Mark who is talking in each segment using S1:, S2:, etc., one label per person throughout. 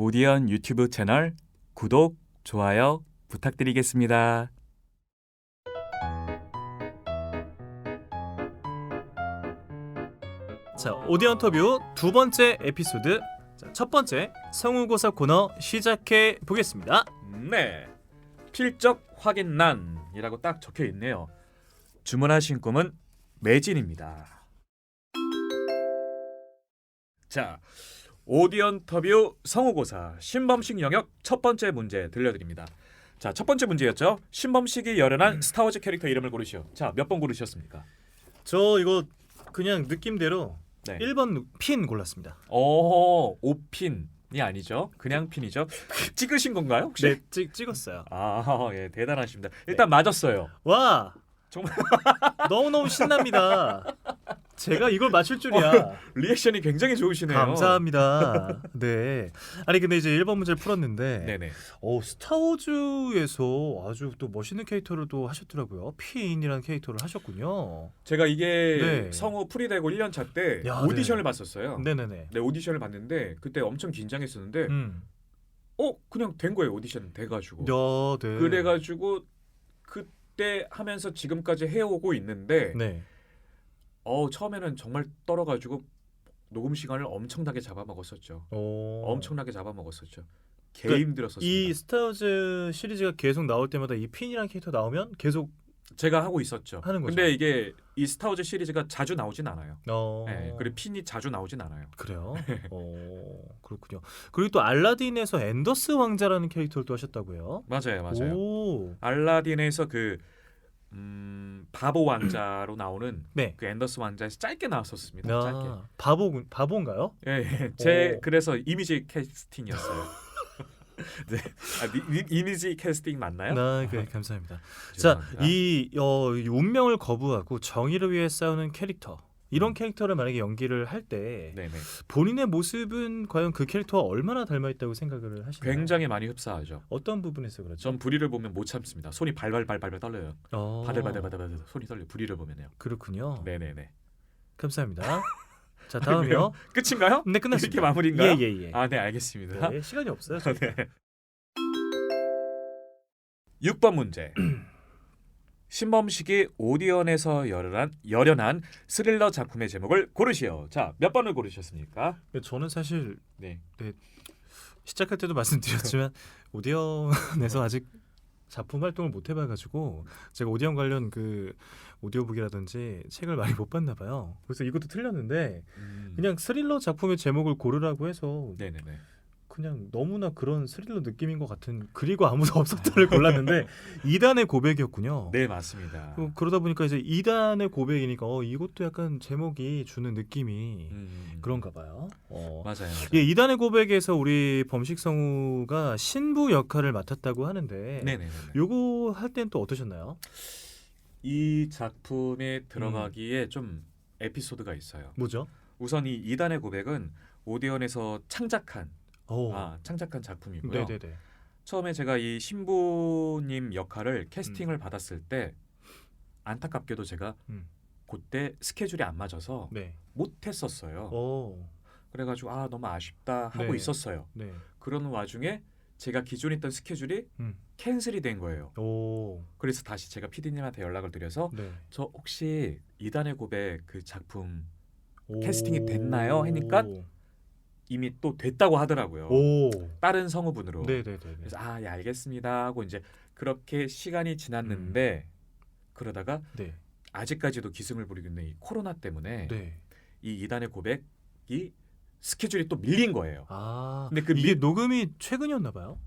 S1: 오디언 유튜브 채널 구독, 좋아요 부탁드리겠습니다.
S2: 자 오디오 인터뷰 두 번째 에피소드 자, 첫 번째 성우고사 코너 시작해 보겠습니다.
S1: 네. 필적 확인란이라고 딱 적혀 있네요. 주문하신 꿈은 매진입니다. 자, 오디언 인터뷰 성우고사 신범식 영역 첫 번째 문제 들려드립니다. 자, 첫 번째 문제였죠. 신범식이 열연한 스타워즈 캐릭터 이름을 고르시오. 자, 몇 번 고르셨습니까?
S2: 저 이거 그냥 느낌대로
S1: 네.
S2: 1번 핀 골랐습니다.
S1: 오, 오핀이 아니죠. 그냥 핀이죠. 찍으신 건가요? 혹시?
S2: 네 찍, 찍었어요.
S1: 아, 예, 대단하십니다. 일단 맞았어요.
S2: 와
S1: 정말
S2: 너무 너무 신납니다. 제가 이걸 맞출 줄이야.
S1: 리액션이 굉장히 좋으시네요.
S2: 감사합니다. 네. 아니 근데 이제 1번 문제를 풀었는데
S1: 네네.
S2: 어, 스타워즈에서 아주 또 멋있는 캐릭터를 또 하셨더라고요. 핀이라는 캐릭터를 하셨군요.
S1: 제가 이게
S2: 네.
S1: 성우 프리되고 1년 차 때
S2: 야,
S1: 오디션을
S2: 네.
S1: 봤었어요.
S2: 네네네.
S1: 네, 오디션을 봤는데 그때 엄청 긴장했었는데
S2: 음.
S1: 어 그냥 된 거예요 오디션 돼가지고
S2: 야, 네.
S1: 그래가지고 그때 하면서 지금까지 해오고 있는데
S2: 네.
S1: 어 처음에는 정말 떨어가지고 녹음 시간을 엄청나게 잡아먹었었죠.
S2: 오.
S1: 엄청나게 잡아먹었었죠. 개
S2: 어. 그러니까
S1: 힘들었었습니다.
S2: 이 스타워즈 시리즈가 계속 나올 때마다 이 핀이라는 캐릭터 나오면 계속
S1: 제가 하고 있었죠.
S2: 하는 거죠.
S1: 근데 이게 이 스타워즈 시리즈가 자주 나오진 않아요.
S2: 어.
S1: 네, 그리고 핀이 자주 나오진 않아요.
S2: 그래요. 어, 그렇군요. 그리고 또 알라딘에서 앤더스 왕자라는 캐릭터를 또 하셨다고요?
S1: 맞아요, 맞아요.
S2: 오.
S1: 알라딘에서 그 음, 바보 왕자로 나오는
S2: 네.
S1: 그 앤더스 왕자에서 짧게 나왔었습니다. 짧게.
S2: 야, 바보 바보인가요?
S1: 예, 예. 제
S2: 오.
S1: 그래서 이미지 캐스팅이었어요. 네, 아, 미, 미- 이미지 캐스팅 맞나요?
S2: 네, 그래, 감사합니다. 자. 이, 어, 이 운명을 거부하고 정의를 위해 싸우는 캐릭터. 이런
S1: 음.
S2: 캐릭터를 만약에 연기를 할 때. 본인의 모습은 과연 그 캐릭터와 얼마나 닮아 있다고 생각을 하시나요?
S1: 굉장히 많이 흡사하죠.
S2: 어떤 부분에서 그렇죠?
S1: 전 불의를 보면 못 참습니다. 손이 발발발발 떨려요.
S2: 어,
S1: 바들바들바들 손이 떨려. 불의를 보면요.
S2: 그렇군요.
S1: 네네네.
S2: 감사합니다. 자? 다음이요.
S1: 끝인가요?
S2: 네, 끝났습니다.
S1: 이렇게 마무리인가요?
S2: 예, 예, 예.
S1: 아, 네, 알겠습니다.
S2: 네, 시간이 없어요.
S1: 네. 6번 문제. 신범식이 오디언에서 열연한, 열연한 스릴러 작품의 제목을 고르시오. 자, 몇 번을 고르셨습니까?
S2: 저는 사실
S1: 네.
S2: 시작할 때도 말씀드렸지만 오디언에서 아직 작품 활동을 못 해봐가지고 제가 오디언 관련 그 오디오북이라든지 책을 많이 못 봤나 봐요. 그래서 이것도 틀렸는데
S1: 음.
S2: 그냥 스릴러 작품의 제목을 고르라고 해서
S1: 네네네.
S2: 그냥 너무나 그런 스릴러 느낌인 것 같은 그리고 아무도 없었다를 골랐는데 2단의 고백이었군요.
S1: 네, 맞습니다.
S2: 어, 그러다 보니까 이제 2단의 고백이니까 어, 이것도 약간 제목이 주는 느낌이
S1: 음.
S2: 그런가 봐요. 어.
S1: 맞아요. 맞아요.
S2: 예, 이단의 고백에서 우리 범식 성우가 신부 역할을 맡았다고 하는데
S1: 네네네.
S2: 요거 할 땐 또 어떠셨나요?
S1: 이 작품에 들어가기에 좀 에피소드가 있어요.
S2: 뭐죠?
S1: 우선 이 이단의 고백은 오디언에서 창작한
S2: 오.
S1: 아, 창작한 작품이고요.
S2: 네네네.
S1: 처음에 제가 이 신부님 역할을 캐스팅을 받았을 때 안타깝게도 제가
S2: 음.
S1: 그때 스케줄이 안 맞아서
S2: 네.
S1: 못했었어요.
S2: 오.
S1: 그래가지고 아 너무 아쉽다 하고
S2: 네.
S1: 있었어요.
S2: 네.
S1: 그러는 와중에 제가 기존에 있던 스케줄이
S2: 음.
S1: 캔슬이 된 거예요.
S2: 오.
S1: 그래서 다시 제가 PD님한테 연락을 드려서
S2: 네.
S1: 저 혹시 이단의 고백 그 작품
S2: 오.
S1: 캐스팅이 됐나요? 하니까 이미 또 됐다고 하더라고요.
S2: 오.
S1: 다른 성우분으로.
S2: 네네네.
S1: 그래서 아, 예, 알겠습니다 하고 이제 그렇게 시간이 지났는데 그러다가
S2: 네.
S1: 아직까지도 기승을 부리고 있는 이 코로나 때문에
S2: 네.
S1: 이 이단의 고백이 스케줄이 또 밀린 거예요.
S2: 아.
S1: 근데 그
S2: 이게
S1: 밀-
S2: 녹음이 최근이었나 봐요?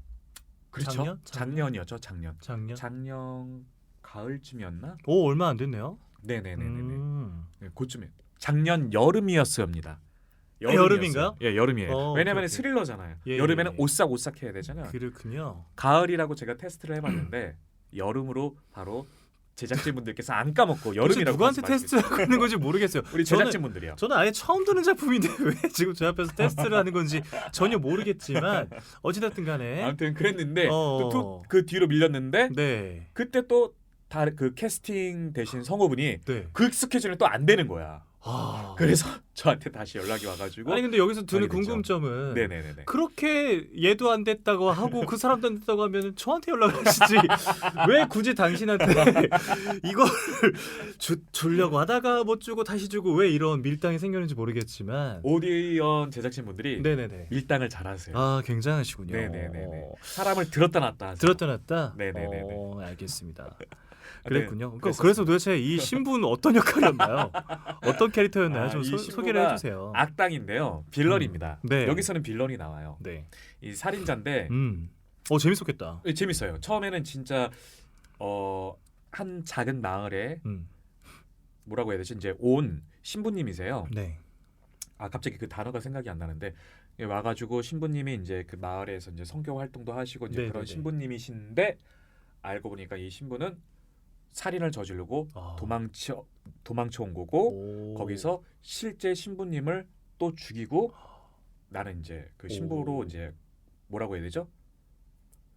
S1: 그렇죠?
S2: 작년?
S1: 작년? 이었죠 작년.
S2: 작년.
S1: 작년 가을쯤이었나?
S2: 오, 얼마 안 됐네요.
S1: 네네네네.
S2: 음.
S1: 네, 그쯤에 작년 여름이었습니다.
S2: 아, 여름인가요?
S1: 예, 여름이에요.
S2: 어,
S1: 왜냐면
S2: 오케이, 오케이.
S1: 스릴러잖아요.
S2: 예,
S1: 여름에는
S2: 예, 예.
S1: 오싹오싹 해야 되잖아요.
S2: 그렇군요.
S1: 가을이라고 제가 테스트를 해봤는데 여름으로 바로 제작진분들께서 안 까먹고
S2: 도대체
S1: 여름이라고
S2: 누구한테 테스트하고 있는 건지 모르겠어요.
S1: 우리 제작진분들이요.
S2: 저는 아예 처음 듣는 작품인데 왜 지금 제 앞에서 테스트를 하는 건지 전혀 모르겠지만 어찌됐든 간에
S1: 아무튼 그랬는데
S2: 어.
S1: 또 그 뒤로 밀렸는데
S2: 네.
S1: 그때 또 다 그 캐스팅 되신 성우분이
S2: 네.
S1: 그 스케줄이 또안 되는 거야.
S2: 아.
S1: 그래서 저한테 다시 연락이 와가지고
S2: 아니 근데 여기서 드는
S1: 됐죠.
S2: 궁금점은
S1: 네네네네.
S2: 그렇게 얘도 안 됐다고 하고 그 사람도 안 됐다고 하면 저한테 연락을 하시지 왜 굳이 당신한테 이걸 주, 주려고 하다가 못 주고 다시 주고 왜 이런 밀당이 생겼는지 모르겠지만
S1: 오디언 제작진분들이
S2: 네네네
S1: 밀당을 잘하세요.
S2: 아 굉장하시군요
S1: 네네네네.
S2: 어,
S1: 사람을 들었다 놨다. 하세요.
S2: 들었다 놨다
S1: 네네네네.
S2: 어, 알겠습니다
S1: 네,
S2: 그랬군요 그러니까. 그래서 도대체 이 신분 어떤 역할이었나요 어떤 캐릭터였나요
S1: 아, 좀이
S2: 소, 소개를 해주세요
S1: 악당인데요. 빌런입니다.
S2: 음. 네.
S1: 여기서는 빌런이 나와요.
S2: 네.
S1: 이 살인자인데
S2: 음. 어 재밌었겠다
S1: 예, 재밌어요. 처음에는 진짜 어, 한 작은 마을에
S2: 음.
S1: 뭐라고 해야 되지? 이제 온 신부님이세요.
S2: 네.
S1: 아 갑자기 그 단어가 생각이 안 나는데 예, 와가지고 신부님이 이제 그 마을에서 이제 성교 활동도 하시고 이제
S2: 네네네.
S1: 그런 신부님이신데 알고 보니까 이 신부는 살인을 저지르고
S2: 아.
S1: 도망쳐 도망쳐 온 거고
S2: 오.
S1: 거기서 실제 신부님을 또 죽이고 나는 이제 그 신부로
S2: 오.
S1: 이제 뭐라고 해야 되죠?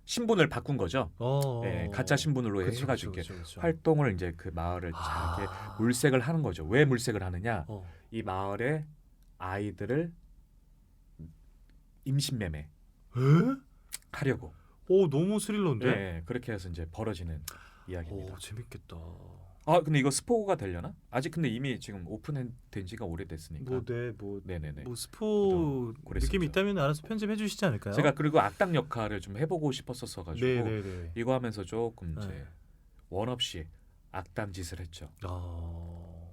S1: 신분을 바꾼 거죠.
S2: 어.
S1: 예, 가짜 신분으로
S2: 그쵸,
S1: 해가지고
S2: 그쵸,
S1: 이렇게
S2: 그쵸, 그쵸.
S1: 활동을 이제 그 마을을
S2: 아.
S1: 잘 이렇게 물색을 하는 거죠. 왜 물색을 하느냐?
S2: 어.
S1: 이 마을의 아이들을 임신매매
S2: 에?
S1: 하려고.
S2: 오 너무 스릴러인데.
S1: 네, 그렇게 해서 이제 벌어지는 이야기입니다.
S2: 오 재밌겠다.
S1: 아, 근데 이거 스포가 되려나? 아직 근데 이미 지금 오픈된 지가 오래됐으니까.
S2: 뭐 네 뭐
S1: 네네네.
S2: 뭐 스포. 느낌이 있다면 알아서 편집해 주시지 않을까요?
S1: 제가 그리고 악당 역할을 좀 해보고 싶었었어 가지고
S2: 네네네.
S1: 이거 하면서 조금 이제
S2: 네.
S1: 원 없이 악당 짓을 했죠.
S2: 아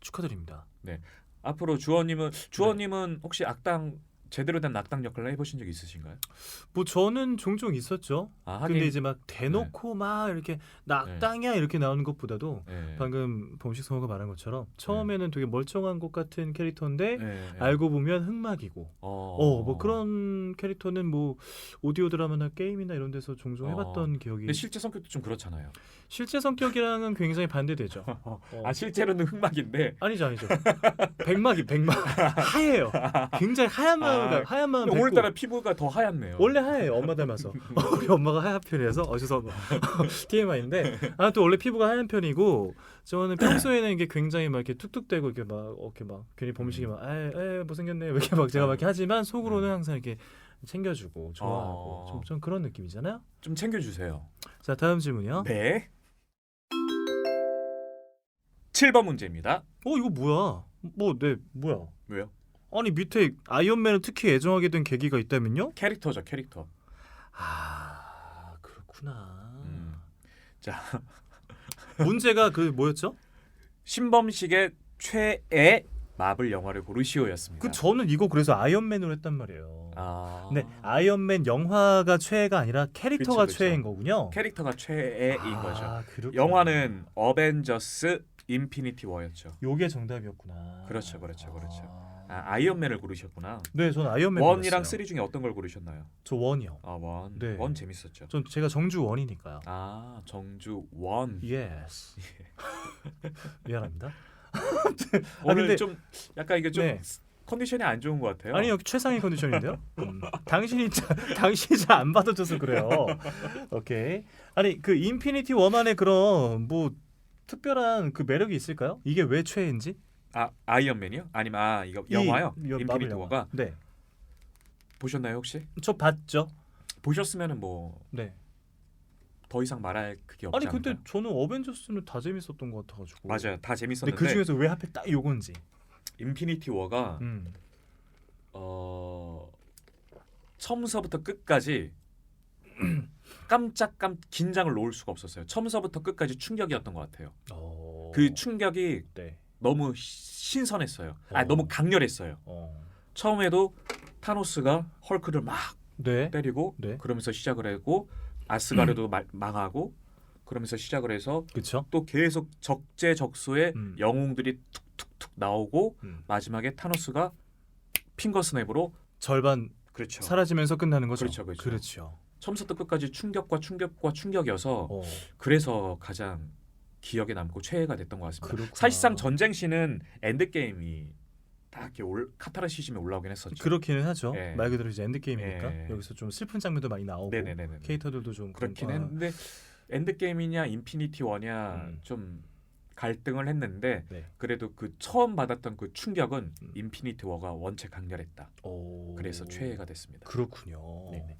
S2: 축하드립니다.
S1: 앞으로 주원님은
S2: 네.
S1: 주원님은 혹시 악당 제대로 된 악당 역할을 해보신 적 있으신가요?
S2: 뭐 저는 종종 있었죠.
S1: 아 하긴
S2: 근데 이제 막 대놓고 막 이렇게 나
S1: 네.
S2: 악당이야 이렇게 나오는 것보다도
S1: 네.
S2: 방금 범식 성우가 말한 것처럼 처음에는 되게 멀쩡한 것 같은 캐릭터인데
S1: 네, 네.
S2: 알고 보면 흑막이고
S1: 어,
S2: 어 뭐 그런 캐릭터는 뭐 오디오 드라마나 게임이나 이런 데서 종종 해봤던 기억이
S1: 근데 실제 성격도 좀 그렇잖아요.
S2: 실제 성격이랑은 굉장히 반대되죠. 어.
S1: 아 실제로는 흑막인데
S2: 아니죠 아니죠. 백막이 백막 하얘요. 굉장히 하얀 마음
S1: 아,
S2: 하얀 마음 백고.
S1: 오늘따라 피부가 더 하얗네요.
S2: 원래 하얘요 엄마 닮아서 우리 엄마가 하얀 편이라서 어디서 TMI인데 아또 원래 피부가 하얀 편이고 저는 평소에는 이게 굉장히 막 이렇게 툭툭대고 이렇게 막 이렇게 막 괜히 범식이
S1: 음.
S2: 막 에에 못생겼네 이렇게 막 제가 막 이렇게 하지만 속으로는
S1: 음.
S2: 항상 이렇게 챙겨주고 좋아하고
S1: 어.
S2: 좀, 좀 그런 느낌이잖아요.
S1: 좀 챙겨주세요.
S2: 자 다음 질문이요.
S1: 네. 7번 문제입니다.
S2: 어 이거 뭐야? 뭐 네 뭐야?
S1: 왜요?
S2: 아니 밑에 아이언맨을 특히 애정하게 된 계기가 있다면요?
S1: 캐릭터죠, 캐릭터.
S2: 아 그렇구나.
S1: 음. 자,
S2: 문제가 그 뭐였죠?
S1: 신범식의 최애 마블 영화를 고르시오였습니다.
S2: 그 저는 이거 그래서 아이언맨으로 했단 말이에요.
S1: 아,
S2: 근데 아이언맨 영화가 최애가 아니라 캐릭터가
S1: 그쵸, 그쵸.
S2: 최애인 거군요.
S1: 캐릭터가 최애인
S2: 아,
S1: 거죠.
S2: 그렇구나.
S1: 영화는 어벤져스 인피니티 워였죠.
S2: 요게 정답이었구나.
S1: 그렇죠, 그렇죠, 그렇죠.
S2: 아,
S1: 아, 아이언맨을 고르셨구나.
S2: 네, 저는 아이언맨
S1: 원이랑. 쓰리 중에 어떤 걸 고르셨나요?
S2: 저 원이요.
S1: 아, 원.
S2: 네.
S1: 원 재밌었죠.
S2: 전 제가 정주 원이니까요.
S1: 아, 정주 원.
S2: 예스. 미안합니다.
S1: 오늘
S2: 근데-
S1: 좀 약간 이게 좀
S2: 네.
S1: 컨디션이 안 좋은 것 같아요.
S2: 아니 여기 최상의 컨디션인데요. 음, 당신이 자, 당신이 잘 안 받아줘서 그래요. 오케이. 아니 그 인피니티 워만의 그런 뭐 특별한 그 매력이 있을까요? 이게 왜 최애인지?
S1: 아, 아이언맨이요? 아니면 아, 이거
S2: 이-
S1: 영화요?
S2: 이
S1: 인피니티. 워가
S2: 네,
S1: 보셨나요, 혹시?
S2: 저 봤죠.
S1: 보셨으면은 뭐더
S2: 네.
S1: 이상 말할 그게 없지
S2: 아니 근데
S1: 않나요?
S2: 저는 어벤져스는 다 재밌었던 것 같아가지고.
S1: 맞아요. 다 재밌었는데
S2: 그 중에서 왜 하필 딱 요건지.
S1: 인피니티 워가
S2: 음.
S1: 어 처음서부터 끝까지 깜짝 깜 긴장을 놓을 수가 없었어요. 처음서부터 끝까지 충격이었던 것 같아요.
S2: 어...
S1: 그 충격이
S2: 네.
S1: 너무 신선했어요. 아
S2: 어.
S1: 너무 강렬했어요.
S2: 어.
S1: 처음에도 타노스가 헐크를 막
S2: 네.
S1: 때리고
S2: 네.
S1: 그러면서 시작을 했고 아스가르도 마- 망하고 그러면서 시작을 해서
S2: 그렇죠.
S1: 또 계속 적재적소에
S2: 음.
S1: 영웅들이 툭툭툭 나오고
S2: 음.
S1: 마지막에 타노스가 핑거 스냅으로
S2: 절반
S1: 그렇죠.
S2: 사라지면서 끝나는 거죠.
S1: 그렇죠, 그렇죠.
S2: 그렇죠.
S1: 처음부터 끝까지 충격과 충격과 충격이어서
S2: 어.
S1: 그래서 가장 기억에 남고 최애가 됐던 것 같습니다.
S2: 그렇구나.
S1: 사실상 전쟁 씬은 엔드 게임이 딱 이렇게 올, 카타르시즘에 올라오긴 했었죠.
S2: 그렇기는 하죠.
S1: 예.
S2: 말 그대로 이제 엔드 게임이니까
S1: 예.
S2: 여기서 좀 슬픈 장면도 많이 나오고
S1: 네네네네.
S2: 캐릭터들도 좀
S1: 그렇긴
S2: 아,
S1: 했는데 엔드 게임이냐 인피니티 워냐
S2: 음.
S1: 좀 갈등을 했는데
S2: 네.
S1: 그래도 그 처음 받았던 그 충격은
S2: 음.
S1: 인피니티 워가 원체 강렬했다.
S2: 오.
S1: 그래서 최애가 됐습니다.
S2: 그렇군요.
S1: 네네.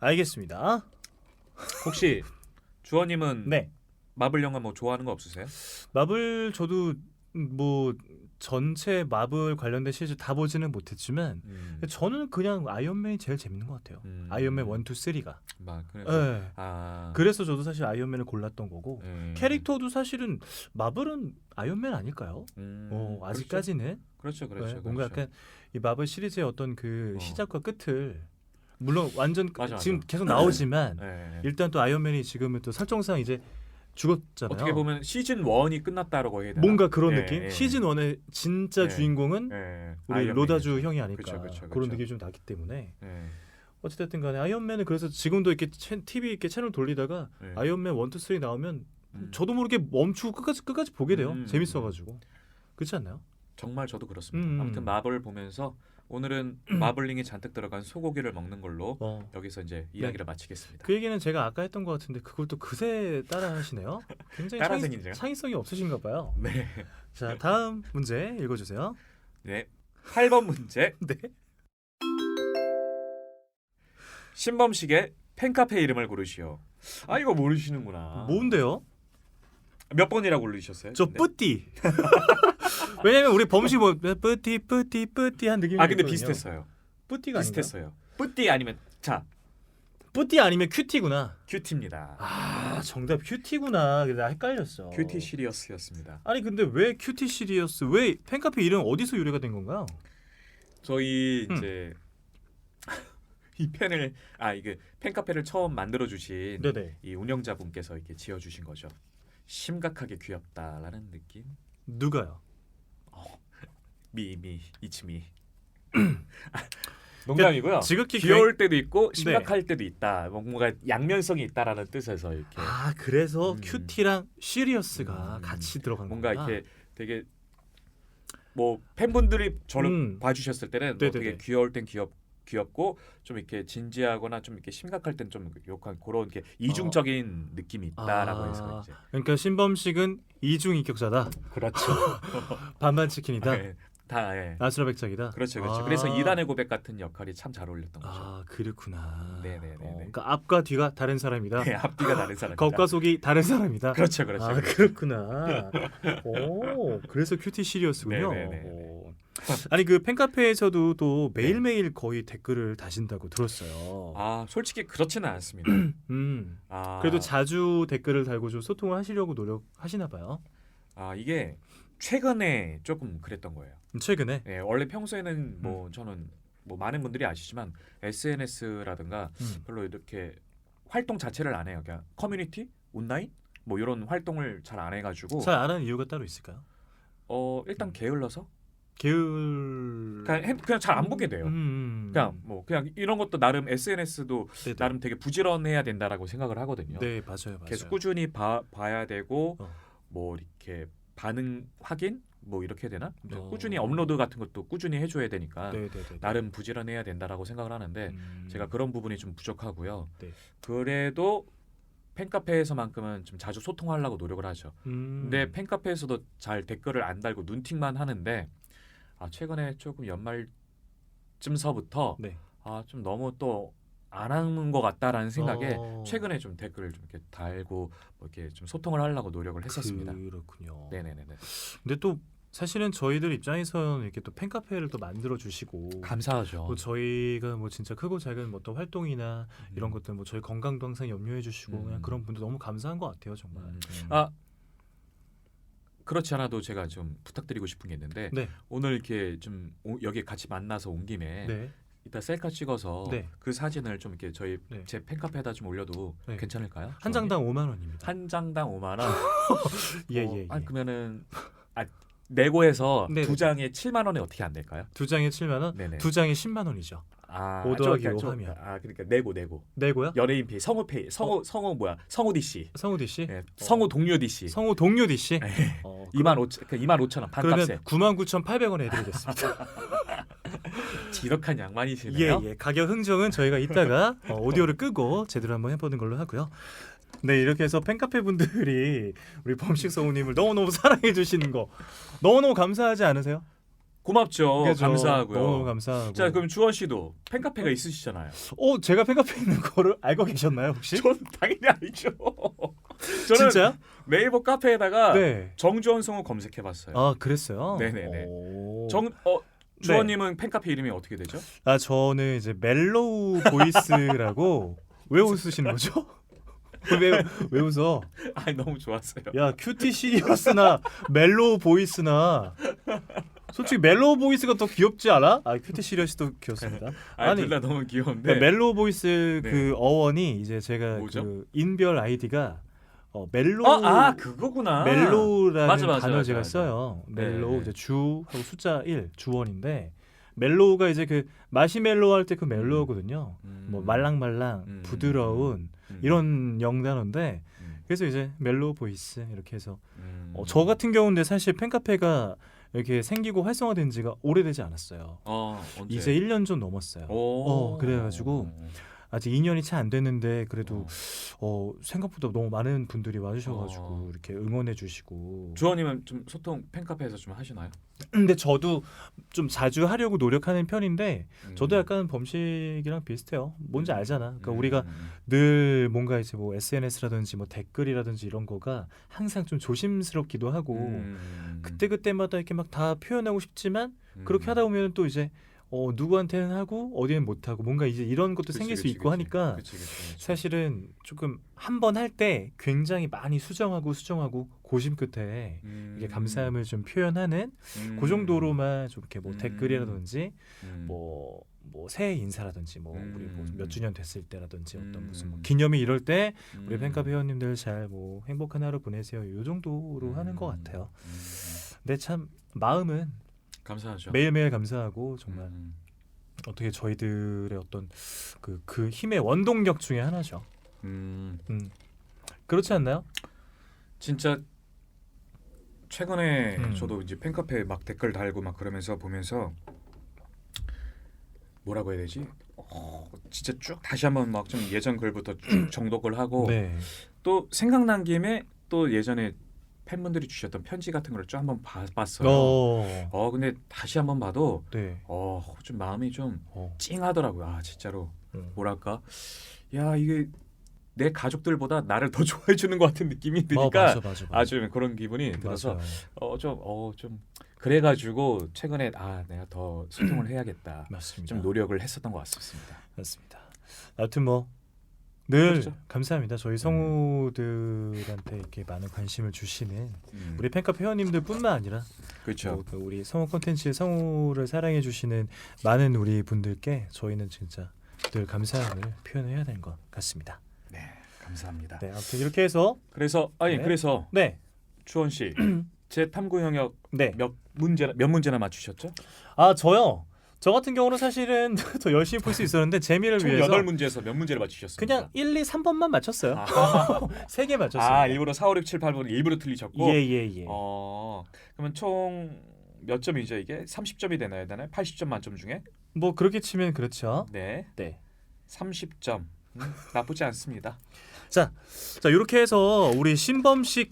S2: 알겠습니다.
S1: 혹시 주원님은
S2: 네.
S1: 마블 영화 뭐 좋아하는 거 없으세요?
S2: 마블 저도 뭐 전체 마블 관련된 시리즈 다 보지는 못했지만
S1: 음.
S2: 저는 그냥 아이언맨이 제일 재밌는 것 같아요.
S1: 음.
S2: 아이언맨 1, 2, 3가.
S1: 막 그래서
S2: 네.
S1: 아
S2: 그래서 저도 사실 아이언맨을 골랐던 거고
S1: 음.
S2: 캐릭터도 사실은 마블은 아이언맨 아닐까요?
S1: 음,
S2: 어, 아직까지는
S1: 그렇죠, 그렇죠.
S2: 네, 뭔가
S1: 그렇죠.
S2: 약간 이 마블 시리즈의 어떤 그
S1: 어.
S2: 시작과 끝을 물론 완전
S1: 맞아, 맞아.
S2: 지금 계속 나오지만
S1: 네.
S2: 일단 또 아이언맨이 지금은 또 설정상 이제 죽었잖아요.
S1: 어떻게 보면 시즌 1이 끝났다라고 해야 되나?
S2: 뭔가 그런
S1: 예,
S2: 느낌?
S1: 예.
S2: 시즌 1의 진짜
S1: 예.
S2: 주인공은
S1: 예,
S2: 우리
S1: 아이언맨이죠.
S2: 로다주 형이 아닐까
S1: 그쵸, 그쵸,
S2: 그런
S1: 그쵸.
S2: 느낌이 좀 나기 때문에
S1: 예,
S2: 어찌됐든 간에 아이언맨은 그래서 지금도 이렇게 채, TV 이렇게 채널 돌리다가
S1: 예.
S2: 아이언맨 1, 2, 3 나오면
S1: 음.
S2: 저도 모르게 멈추고 끝까지 끝까지 보게 돼요.
S1: 음,
S2: 재밌어가지고 그렇지 않나요?
S1: 정말 저도 그렇습니다.
S2: 음.
S1: 아무튼 마블 보면서 오늘은 마블링이 잔뜩 들어간 소고기를 먹는 걸로
S2: 어.
S1: 여기서 이제 이야기를 마치겠습니다.
S2: 그 얘기는 제가 아까 했던 것 같은데 그걸 또 그새 따라 하시네요. 굉장히
S1: 따라 생긴데요?
S2: 창의, 창의 성이 없으신가 봐요.
S1: 네,
S2: 자 다음 문제 읽어주세요.
S1: 네. 8번 문제.
S2: 네.
S1: 신범식의 팬카페 이름을 고르시오. 아 이거 모르시는구나.
S2: 뭔데요?
S1: 몇 번이라고 고르셨어요?
S2: 저
S1: 근데?
S2: 뿌띠. 왜냐면 우리 범식 뭐 뿌띠 뿌띠 뿌띠 한 느낌이
S1: 아 근데
S2: 있거든요.
S1: 비슷했어요.
S2: 뿌띠가 아닌가요?
S1: 비슷했어요. 뿌띠 아니면 자
S2: 뿌띠 아니면 큐티구나.
S1: 큐티입니다.
S2: 아 정답 큐티구나. 그래 나 헷갈렸어.
S1: 큐티 시리어스였습니다.
S2: 아니 근데 왜 큐티 시리어스? 왜 팬카페 이름 어디서 유래가 된 건가요?
S1: 저희
S2: 음.
S1: 이제 이 팬을 아 이게 팬카페를 처음 만들어 주신
S2: 네네.
S1: 이 운영자분께서 이렇게 지어 주신 거죠. 심각하게 귀엽다라는 느낌.
S2: 누가요?
S1: 미미 이치미. 농담이고요.
S2: 지극히
S1: 귀여울 때도 있고
S2: 네.
S1: 심각할 때도 있다. 뭐 뭔가 양면성이 있다라는 뜻에서 이렇게
S2: 아 그래서
S1: 음.
S2: 큐티랑 시리어스가
S1: 음.
S2: 같이 들어간
S1: 뭔가
S2: 거구나.
S1: 이렇게 되게 뭐 팬분들이 저를
S2: 음.
S1: 봐주셨을 때는 뭐
S2: 네네네.
S1: 되게 귀여울 땐 귀엽 귀엽고 좀 이렇게 진지하거나 좀 이렇게 심각할 땐 좀 욕한 그런 게 이중적인 느낌이 있다라고
S2: 아.
S1: 해서 이제
S2: 그러니까 신범식은 이중 인격자다.
S1: 그렇죠.
S2: 반반 치킨이다.
S1: 네, 다 예.
S2: 아수라백작이다.
S1: 그렇죠, 그렇죠.
S2: 아.
S1: 그래서 이단의 고백 같은 역할이 참 잘 어울렸던 거죠.
S2: 아 그렇구나.
S1: 네네네네.
S2: 어, 그러니까 앞과 뒤가 다른 사람이다.
S1: 네, 앞뒤가 다른 사람.
S2: 겉과 속이 다른 사람이다.
S1: 그렇죠, 그렇죠.
S2: 아
S1: 그렇죠.
S2: 그렇구나. 오 그래서 큐티 시리어스군요. 오. 아니 그 팬카페에서도 또 매일매일 거의 댓글을 다신다고 들었어요.
S1: 아 솔직히 그렇지는 않습니다.
S2: 음.
S1: 아,
S2: 그래도 자주 댓글을 달고 좀 소통을 하시려고 노력하시나 봐요.
S1: 아 이게 최근에 조금 그랬던 거예요.
S2: 최근에.
S1: 예, 원래 평소에는 뭐 저는 뭐 많은 분들이 아시지만 SNS라든가
S2: 음.
S1: 별로 이렇게 활동 자체를 안 해요. 그냥 커뮤니티, 온라인 뭐 이런 활동을 잘 안 해가지고
S2: 잘 안 하는 이유가 따로 있을까요?
S1: 어
S2: 음.
S1: 일단 게을러서
S2: 게을.
S1: 그냥 핸- 그냥 잘 안 보게 돼요.
S2: 음, 음.
S1: 그냥 뭐 그냥 이런 것도 나름 SNS도
S2: 네 네.
S1: 나름 되게 부지런해야 된다라고 생각을 하거든요.
S2: 네 맞아요 맞아요.
S1: 계속 꾸준히 봐, 봐야 되고
S2: 어.
S1: 뭐 이렇게 반응 확인 뭐 이렇게 해야 되나?
S2: 어.
S1: 꾸준히 업로드 같은 것도 꾸준히 해줘야 되니까
S2: 네네네.
S1: 나름 부지런해야 된다라고 생각을 하는데
S2: 음.
S1: 제가 그런 부분이 좀 부족하고요.
S2: 네.
S1: 그래도 팬카페에서만큼은 좀 자주 소통하려고 노력을 하죠.
S2: 음.
S1: 근데 팬카페에서도 잘 댓글을 안 달고 눈팅만 하는데 아 최근에 조금 연말쯤서부터
S2: 네.
S1: 아좀 너무 또 안 하는 것 같다라는 생각에
S2: 어.
S1: 최근에 좀 댓글을 좀 이렇게 달고 뭐 이렇게 좀 소통을 하려고 노력을 했었습니다.
S2: 그렇군요.
S1: 네네네네.
S2: 근데 또 사실은 저희들 입장에서는 이렇게 또 팬카페를 또 만들어 주시고
S1: 감사하죠.
S2: 뭐 저희가 뭐 진짜 크고 작은 뭐 어떤 활동이나 이런
S1: 음.
S2: 것들 뭐 저희 건강도 항상 염려해 주시고
S1: 음.
S2: 그냥 그런 분들 너무 감사한 것 같아요 정말.
S1: 음.
S2: 음.
S1: 아 그렇지 않아도 제가 좀 부탁드리고 싶은 게 있는데
S2: 네.
S1: 오늘 이렇게 좀 오- 여기 같이 만나서 온 김에
S2: 네.
S1: 이따 셀카 찍어서
S2: 네.
S1: 그 사진을 좀 이렇게 저희
S2: 네.
S1: 제 팬카페에다 좀 올려도
S2: 네.
S1: 괜찮을까요?
S2: 한 장당 5만 원입니다.
S1: 한 장당 5만 원.
S2: 예,
S1: 어,
S2: 예, 예.
S1: 아니 그러면은 아 내고해서
S2: 네네.
S1: 두 장에 7만 원에 어떻게 안 될까요?
S2: 두 장에 7만 원,
S1: 네네.
S2: 두 장에 10만 원이죠.
S1: 아,
S2: 오
S1: 저,
S2: 더하기 오
S1: 저-
S2: 하면.
S1: 아 그러니까 내고 내고
S2: 내고요?
S1: 연예인 페이 성우 페이 성우 성우 뭐야 성우 DC
S2: 성우 DC,
S1: 예, 성우 동료 DC
S2: 성우 동료 DC.
S1: 예,
S2: 어,
S1: 2만 5천 그 2만 5천 원
S2: 그러면
S1: 반값에
S2: 99,800원에 해드리겠습니다.
S1: 지독한 양반이시네요.
S2: 예, 예. 가격 흥정은 저희가 이따가 어, 오디오를 끄고 제대로 한번 해보는 걸로 하고요. 네 이렇게 해서 팬카페 분들이 우리 범식 성우님을 너무너무 사랑해 주시는 거 너무너무 감사하지 않으세요?
S1: 고맙죠.
S2: 그죠?
S1: 감사하고요.
S2: 너무 감사하고.
S1: 자 그럼 주원 씨도 팬카페가 있으시잖아요.
S2: 어 제가 팬카페 있는 거를 알고 계셨나요 혹시?
S1: 전 당연히 알죠. 저는
S2: 진짜요?
S1: 네이버 카페에다가
S2: 네.
S1: 정주원 성우 검색해봤어요.
S2: 아 그랬어요?
S1: 네네네.
S2: 오.
S1: 정 어, 주원님은 팬카페 이름이 어떻게 되죠?
S2: 아 저는 이제 멜로우 보이스라고 왜 웃으시는 거죠? 왜, 왜 웃어?
S1: 아 너무 좋았어요.
S2: 야 큐티 시리어스나 멜로우 보이스나 솔직히 멜로우 보이스가 더 귀엽지 않아? 아 큐티 시리어스도 귀엽습니다.
S1: 아니
S2: 아니,
S1: 둘다 너무 귀여운데.
S2: 그러니까 멜로우 보이스
S1: 네.
S2: 그 어원이 이제 제가
S1: 뭐죠?
S2: 그 인별 아이디가 어, 멜로우
S1: 어, 아 그거구나.
S2: 멜로우라는
S1: 맞아, 맞아,
S2: 단어 를
S1: 맞아,
S2: 제가
S1: 맞아.
S2: 써요.
S1: 네.
S2: 멜로우 이제 주 하고 숫자 1 주원인데 멜로우가 이제 그 마시멜로우 할 때 그 멜로우거든요.
S1: 음.
S2: 뭐 말랑말랑
S1: 음.
S2: 부드러운
S1: 음.
S2: 이런 영단어인데
S1: 음.
S2: 그래서 이제 멜로우 보이스 이렇게 해서
S1: 음.
S2: 어, 저 같은 경우인데 사실 팬카페가 이렇게 생기고 활성화된 지가 오래되지 않았어요.
S1: 어 언제?
S2: 이제 1년 좀 넘었어요.
S1: 오.
S2: 어, 그래가지고 아직 2년이 채 안 됐는데 그래도
S1: 어.
S2: 어, 생각보다 너무 많은 분들이 와주셔가지고
S1: 어.
S2: 이렇게 응원해주시고.
S1: 주원님은 좀 소통 팬카페에서 좀 하시나요?
S2: 근데 저도 좀 자주 하려고 노력하는 편인데
S1: 음.
S2: 저도 약간 범식이랑 비슷해요. 뭔지 알잖아. 그러니까
S1: 음,
S2: 우리가
S1: 음,
S2: 늘 뭔가 이제 뭐 SNS라든지 뭐 댓글이라든지 이런 거가 항상 좀 조심스럽기도 하고
S1: 음.
S2: 그때 그때마다 이렇게 막 다 표현하고 싶지만
S1: 음.
S2: 그렇게 하다 보면 또 이제 어 누구한테는 하고 어디는 못 하고 뭔가 이제 이런 것도
S1: 그치,
S2: 생길 수
S1: 그치,
S2: 있고
S1: 그치.
S2: 하니까
S1: 그치, 그치, 그치.
S2: 사실은 조금 한 번 할 때 굉장히 많이 수정하고 수정하고 고심 끝에
S1: 음.
S2: 이게 감사함을 좀 표현하는
S1: 음.
S2: 그 정도로만 좀 이렇게 뭐
S1: 음.
S2: 댓글이라든지
S1: 음.
S2: 뭐 뭐 새해 인사라든지 뭐 우리 뭐
S1: 음.
S2: 몇 주년 됐을 때라든지 어떤 무슨 뭐
S1: 음.
S2: 기념일 이럴 때 우리
S1: 음.
S2: 팬카페 회원님들 잘 뭐 행복한 하루 보내세요. 요 정도로 하는 것
S1: 음.
S2: 같아요.
S1: 음.
S2: 근데 참 마음은
S1: 감사하죠.
S2: 매일매일 감사하고 정말
S1: 음.
S2: 어떻게 저희들의 어떤 그, 그 힘의 원동력 중에 하나죠.
S1: 음.
S2: 음. 그렇지 않나요?
S1: 진짜 최근에
S2: 음.
S1: 저도 이제 팬카페 막 댓글 달고 막 그러면서 보면서 뭐라고 해야 되지? 어, 진짜 쭉 다시 한번 막 좀 예전 글부터 쭉 정독을 하고
S2: 네.
S1: 또 생각난 김에 또 예전에 팬분들이 주셨던 편지 같은 걸쭉 한번 봐, 봤어요. 어.
S2: 어.
S1: 근데 다시 한번 봐도
S2: 네.
S1: 어좀 마음이 좀
S2: 어.
S1: 찡하더라고요. 아 진짜로
S2: 음.
S1: 뭐랄까 야 이게 내 가족들보다 나를 더 좋아해 주는 것 같은 느낌이
S2: 어,
S1: 드니까
S2: 맞아, 맞아, 맞아.
S1: 아주 그런 기분이 들어서. 어좀 어 좀 그래가지고 최근에 아 내가 더 소통을 해야겠다
S2: 맞습니다.
S1: 좀 노력을 했었던 것 같습니다.
S2: 맞습니다. 아무튼 뭐 늘
S1: 그렇죠.
S2: 감사합니다. 저희 성우들한테 이렇게 많은 관심을 주시는
S1: 음,
S2: 우리 팬카페 회원님들뿐만 아니라
S1: 그렇죠.
S2: 뭐, 그 우리 성우 콘텐츠의 성우를 사랑해 주시는 많은 우리 분들께 저희는 진짜 늘 감사함을 표현해야 되는 것 같습니다.
S1: 네 감사합니다.
S2: 네, 아무튼 이렇게 해서
S1: 그래서 아니
S2: 네.
S1: 그래서
S2: 네,
S1: 주원 씨 제 탐구 영역
S2: 네.
S1: 몇 문제나 몇 문제나 맞추셨죠?
S2: 아 저요. 저 같은 경우는 사실은 더 열심히 풀수 있었는데 재미를
S1: 총
S2: 위해서
S1: 여덟 문제에서 몇 문제를 맞추셨습니까?
S2: 그냥 1, 2, 3번만 맞췄어요.
S1: 아,
S2: 세개 맞췄어요.
S1: 아 일부러 4, 5, 6, 7, 8번 일부러 틀리셨고
S2: 예 예 예.
S1: 어 그러면 총 몇 점이죠 이게? 30점이 되나요? 되나요? 80점 만점 중에?
S2: 뭐 그렇게 치면 그렇죠.
S1: 네
S2: 네.
S1: 30점 음, 나쁘지 않습니다.
S2: 자, 자 이렇게 해서 우리 신범식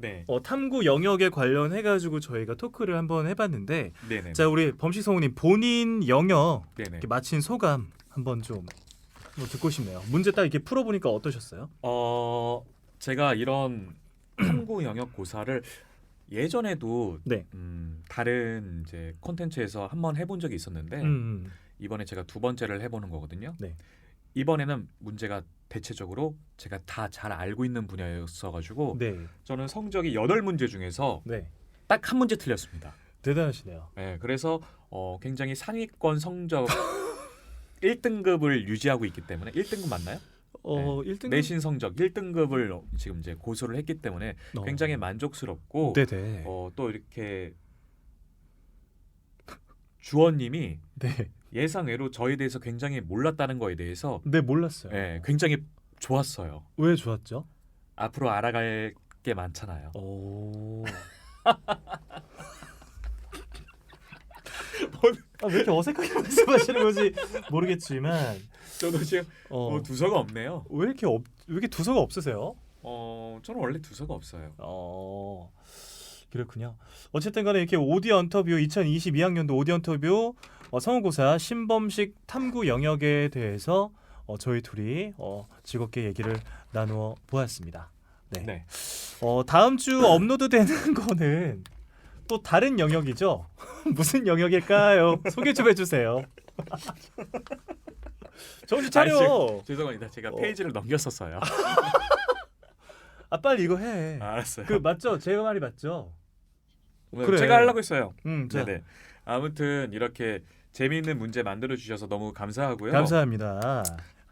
S1: 네
S2: 어, 탐구 영역에 관련해 가지고 저희가 토크를 한번 해봤는데,
S1: 네네
S2: 자 우리 범식 성우님 본인 영역
S1: 네네
S2: 이렇게 마친 소감 한번 좀뭐 듣고 싶네요. 문제 딱 이렇게 풀어보니까 어떠셨어요?
S1: 어 제가 이런 탐구 영역 고사를 예전에도
S2: 네.
S1: 음, 다른 이제 콘텐츠에서 한번 해본 적이 있었는데
S2: 음,
S1: 이번에 제가 두 번째를 해보는 거거든요.
S2: 네.
S1: 이번에는 문제가 대체적으로 제가 다 잘 알고 있는 분야였어 가지고
S2: 네,
S1: 저는 성적이 여덟 문제 중에서
S2: 네,
S1: 딱 한 문제 틀렸습니다.
S2: 대단하시네요.
S1: 네, 그래서 어, 굉장히 상위권 성적 1등급을 유지하고 있기 때문에 1등급 맞나요?
S2: 어, 1등
S1: 내신 성적 1등급을 지금 이제 고수를 했기 때문에 굉장히 만족스럽고
S2: 네네.
S1: 어, 또 이렇게 주원님이
S2: 네,
S1: 예상외로 저에 대해서 굉장히 몰랐다는 거에 대해서
S2: 네 몰랐어요.
S1: 예, 굉장히 좋았어요.
S2: 왜 좋았죠?
S1: 앞으로 알아갈 게 많잖아요.
S2: 오. 아, 왜 이렇게 어색하게 말씀하시는 건지 모르겠지만
S1: 저도 지금
S2: 어,
S1: 뭐 두서가 없네요.
S2: 왜 이렇게 없, 왜 이렇게 두서가 없으세요?
S1: 어, 저는 원래 두서가 없어요.
S2: 어 그렇군요. 어쨌든 간에 이렇게 오디오 인터뷰 2022학년도 오디오 인터뷰 어, 성우고사 신범식 탐구 영역에 대해서 어, 저희 둘이 어, 즐겁게 얘기를 나누어 보았습니다. 네.
S1: 네.
S2: 어, 다음 주 업로드되는 거는 또 다른 영역이죠. 무슨 영역일까요? 소개 좀 해주세요. 정신 차려.
S1: 죄송합니다. 제가
S2: 어.
S1: 페이지를 넘겼었어요.
S2: 아 빨리 이거 해.
S1: 알았어요.
S2: 그 맞죠? 제가 말이 맞죠?
S1: 오늘
S2: 그래.
S1: 제가 하려고 했어요.
S2: 음, 자,
S1: 네네. 아무튼 이렇게 재미있는 문제 만들어 주셔서 너무 감사하고요.
S2: 감사합니다.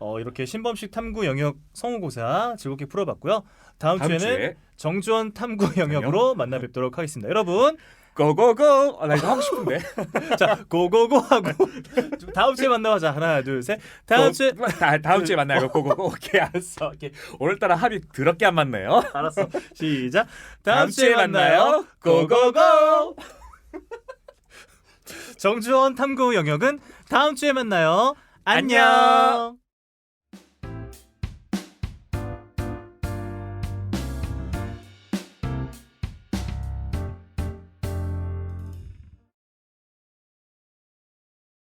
S2: 어, 이렇게 신범식 탐구 영역 성우고사 즐겁게 풀어봤고요. 다음,
S1: 다음
S2: 주에는
S1: 주에
S2: 정주원 탐구 영역으로 만나 뵙도록 하겠습니다. 여러분,
S1: 고고고. 아, 나 이거 하고 싶은데.
S2: 자 고고고 하고 다음 주에 만나보자. 하나, 둘, 셋. 다음
S1: 고-
S2: 주에
S1: 다, 다음 주에 만나요. 고고고. 오케이 알았어. 오케이. 오늘따라 합이 더럽게 안 맞네요.
S2: 알았어. 시작. 다음, 주에 만나요. 고고고. 정주원 탐구 영역은 다음 주에 만나요. 안녕.